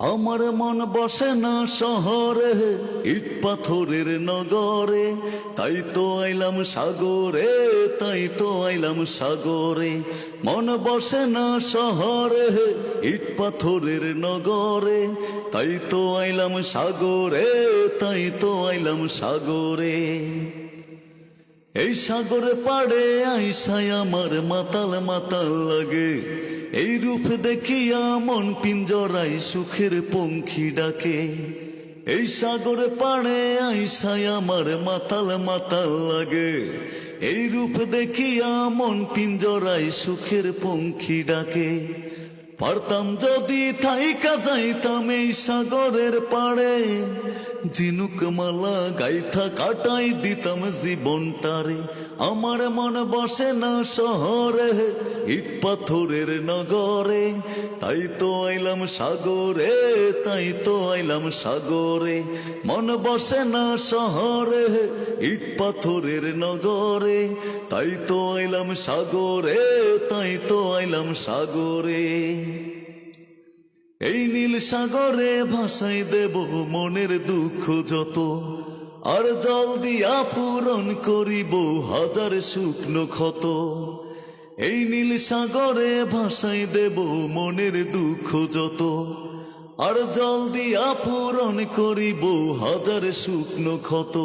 আমার মন বসে না শহরে, ইট পাথরের নগরে। তাই তো আইলাম সাগরে, তাই তো আইলাম সাগরে। মন বসে না শহরে, ইট পাথরের নগরে। তাই তো আইলাম সাগরে, তাই তো আইলাম সাগরে। এই সাগরে পাড়ে আইসাই আমার মাতাল মাতাল লাগে। এই রূপ দেখিয়া মন পিঞ্জরাই সুখের পঙ্খী ডাকে। এই সাগর পাড়ে আইসাই আমার মাতাল মাতাল লাগে। এই রূপ দেখিয়া মন পিঞ্জরাই সুখের পঙ্খী ডাকে। পারতাম যদি থাইকা যাইতাম এই সাগরের পাড়ে। ঝিনুক মালা, গাইথা কাটাই দিতাম জীবনটারে। আমার মন বসে না শহরে, ইট পাথরের নগরে। তাই তো আইলাম সাগরে তাই তো আইলাম সাগরে। মন বসে না শহরে, ইট পাথরের নগরে। তাই তো আইলাম সাগরে, তাই তো আইলাম সাগরে। এই নীল সাগরে ভাসাই দেব মনের দুঃখ যত। আর জল দিয়া পূরণ করিব হাজার শুকনো ক্ষত। এই নীল সাগরে ভাসাই দেব মনের দুঃখ যত। আর জল দিয়া পূরণ করিব হাজার শুকনো ক্ষত।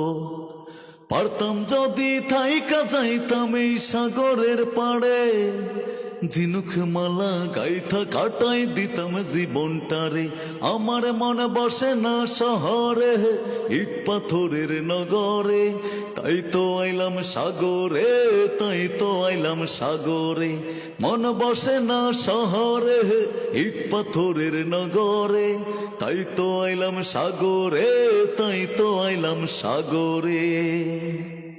পারতাম যদি থাইকা যাইতাম এই সাগরের পাড়ে। ঝিনুক মালা গাইথা কাটাই দিতাম জীবনটারে আমার মন বসে না শহরে, ইট পাথরের নগরে। তাই তো আইলাম সাগরে, তাই তো আইলাম সাগরে। মন বসে না শহরে, ইট পাথরের নগরে। তাই তো আইলাম সাগরে, তাই তো আইলাম সাগরে।